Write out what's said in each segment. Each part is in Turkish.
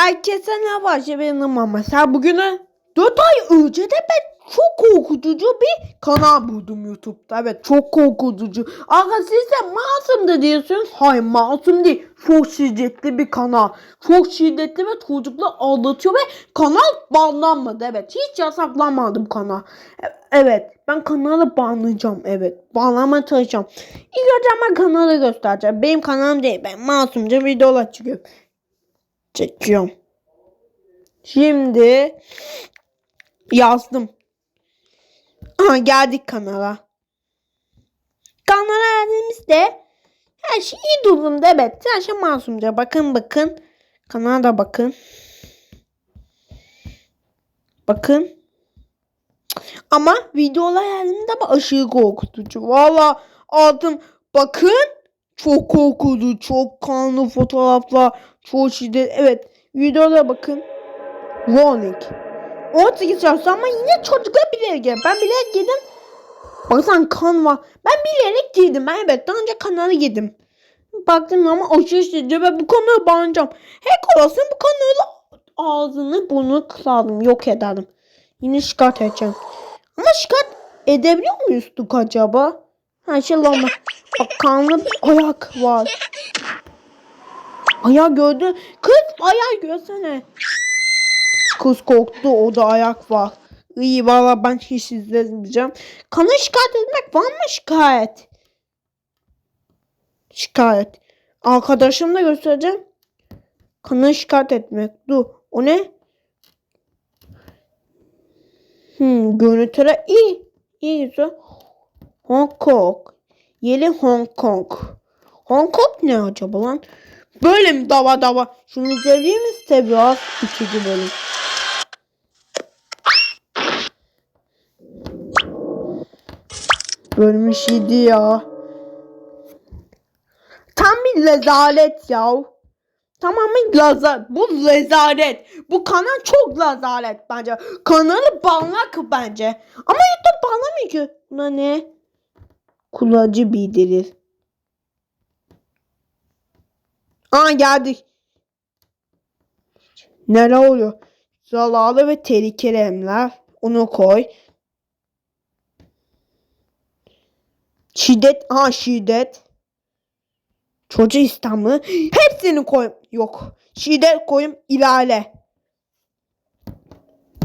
Herkese ne var benim ama sen bugüne 4 ay önce de ben çok korkutucu bir kanal buldum YouTube'da. Evet çok korkutucu. Aga siz de masum da diyorsunuz. Hayır masum değil. Çok şiddetli bir kanal. Çok şiddetli ve çocuklar aldatıyor ve kanal banlanmadı. Evet hiç yasaklanmadı bu kanal. E- Evet ben kanalı banlayacağım. Evet banlamaya çalışacağım. İlk önce ben kanalı göstereceğim. Benim kanalım değil. Ben masumca videolar çıkıyorum. Çekiyorum. Şimdi yazdım. Aha geldik kanala. Kanala geldiğimizde her şey iyi durumda evet. Her şey masumca. Bakın bakın. Kanala da bakın. Bakın. Ama videolar geldiğimde ama aşırı korkutucu. Valla aldım. Bakın. Çok korkutucu. Çok kanlı fotoğraflar. Çok şiddet. Evet. Videolara bakın. Warning. 18 yaş ama yine çocuklar bilerek girdi. Ben bilerek girdim. Baksana kan var. Ben bilerek girdim. Ben evet daha önce kanalı yedim. Baktım ama aşırı şiddet ve bu kanalı bağlayacağım. Hack olasın bu kanalı ağzını bunu kısardım. Yok ederdim. Yine şikayet edeceğim. Ama şikayet edebiliyor muyuz acaba? Her şey lama. Bak kanlı bir ayak var. Ayağı gördü. Kız ayağı görsene. Kız korktu o da ayak var. İyi valla ben hiç izlemeyeceğim. Kana şikayet etmek var mı şikayet? Şikayet. Arkadaşım da göstereceğim. Kana şikayet etmek. Dur. O ne? Hmm, görüntüler iyi. İyi güzel. Hong Kong. Yeni Hong Kong. Hong Kong ne acaba lan? Böyle mi dava dava? Şunu izleyeyim mi size biraz? İkinci bölüm. Bölmüş idi ya. Tam bir rezalet ya. Tamamen laza bu rezalet. Bu kanal çok rezalet bence. Kanalı banlak bence. Ama YouTube banlamıyor ki. Buna ne? Kullanıcı bildirir. Aa geldik. Neler oluyor? Zararlı ve tehlikeli emler. Onu koy. Şiddet. Ha şiddet. Çocuğu İstanbul'u. Hepsini koy. Yok. Şiddet koyayım. ilerle.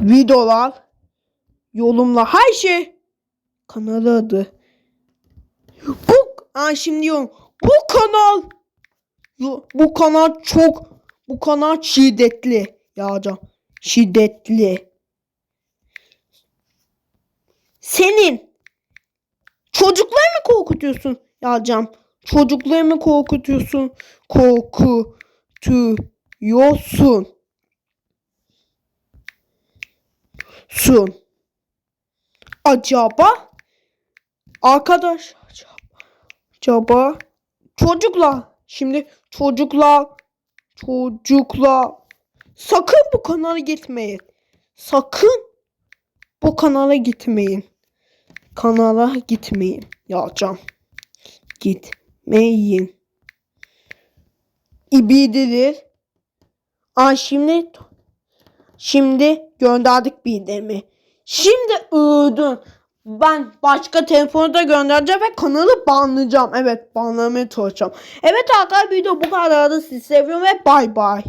Videolar. Yolumla her şey. Kanalı adı. Aa şimdi yok. Bu kanal. Bu, kanal çok. Bu kanal şiddetli. Yağcan. Şiddetli. Senin. Çocukları mı korkutuyorsun Yağcan? Çocukları mı korkutuyorsun? Korkutuyorsun. Sun. Acaba? Arkadaş. Acaba? Çocuklar. Şimdi çocuklar. Çocuklar. Sakın bu kanala gitmeyin. Sakın bu kanala gitmeyin. Kanala gitmeyin. Yağcan. Gitmeyin. İbidilir. Aa şimdi şimdi gönderdik bildirimi. Şimdi öldün. Ben başka telefonu da göndereceğim ve kanalı banlayacağım. Evet banlamaya çalışacağım. Evet arkadaşlar video bu kadardı. Sizi seviyorum ve bay bay.